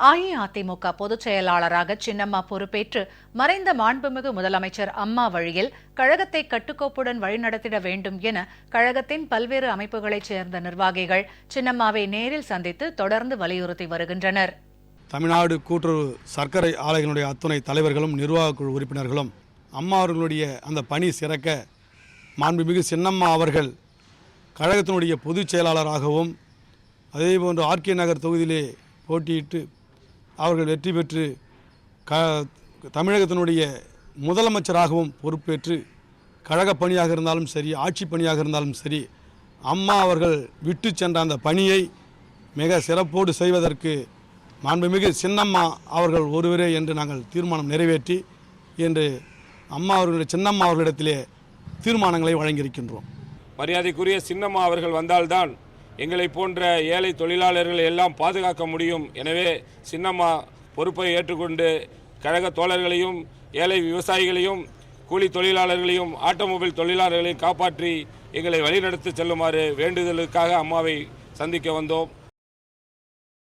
அஇஅதிமுக பொதுச் செயலாளராக சின்னம்மா பொறுப்பேற்று மறைந்த மாண்புமிகு முதலமைச்சர் அம்மா வழியில் கழகத்தை கட்டுக்கோப்புடன் வழிநடத்திட வேண்டும் என கழகத்தின் பல்வேறு அமைப்புகளைச் சேர்ந்த நிர்வாகிகள் சின்னம்மாவை நேரில் சந்தித்து தொடர்ந்து வலியுறுத்தி வருகின்றனர். தமிழ்நாடு கூட்டுறவு சர்க்கரை ஆலைகளுடைய அத்துணை தலைவர்களும் நிர்வாக குழு உறுப்பினர்களும் அம்மா அவர்களுடைய அந்த பணி சிறக்க மாண்புமிகு சின்னம்மா அவர்கள் கழகத்தினுடைய பொதுச் செயலாளராகவும் அதேபோன்று ஆர்கே நகர் தொகுதியிலே போட்டியிட்டு அவர்கள் வெற்றி பெற்று க தமிழகத்தினுடைய முதலமைச்சராகவும் பொறுப்பேற்று கழக பணியாக இருந்தாலும் சரி ஆட்சி பணியாக இருந்தாலும் சரி அம்மா அவர்கள் விட்டு சென்ற அந்த பணியை மிக சிறப்போடு செய்வதற்கு மாண்புமிகு சின்னம்மா அவர்கள் ஒருவரே என்று நாங்கள் தீர்மானம் நிறைவேற்றி என்று அம்மா அவர்களுடைய சின்னம்மா அவர்களிடத்திலே தீர்மானங்களை வழங்கியிருக்கின்றோம். மரியாதைக்குரிய சின்னம்மா அவர்கள் வந்தால்தான் எங்களை போன்ற ஏழை தொழிலாளர்களை எல்லாம் பாதுகாக்க முடியும். எனவே சின்னம்மா பொறுப்பை ஏற்றுக்கொண்டு கழக தோழர்களையும் ஏழை விவசாயிகளையும் கூலி தொழிலாளர்களையும் ஆட்டோமொபைல் தொழிலாளர்களையும் காப்பாற்றி எங்களை வழிநடத்தி செல்லுமாறு வேண்டுதலுக்காக அம்மாவை சந்திக்க வந்தோம்.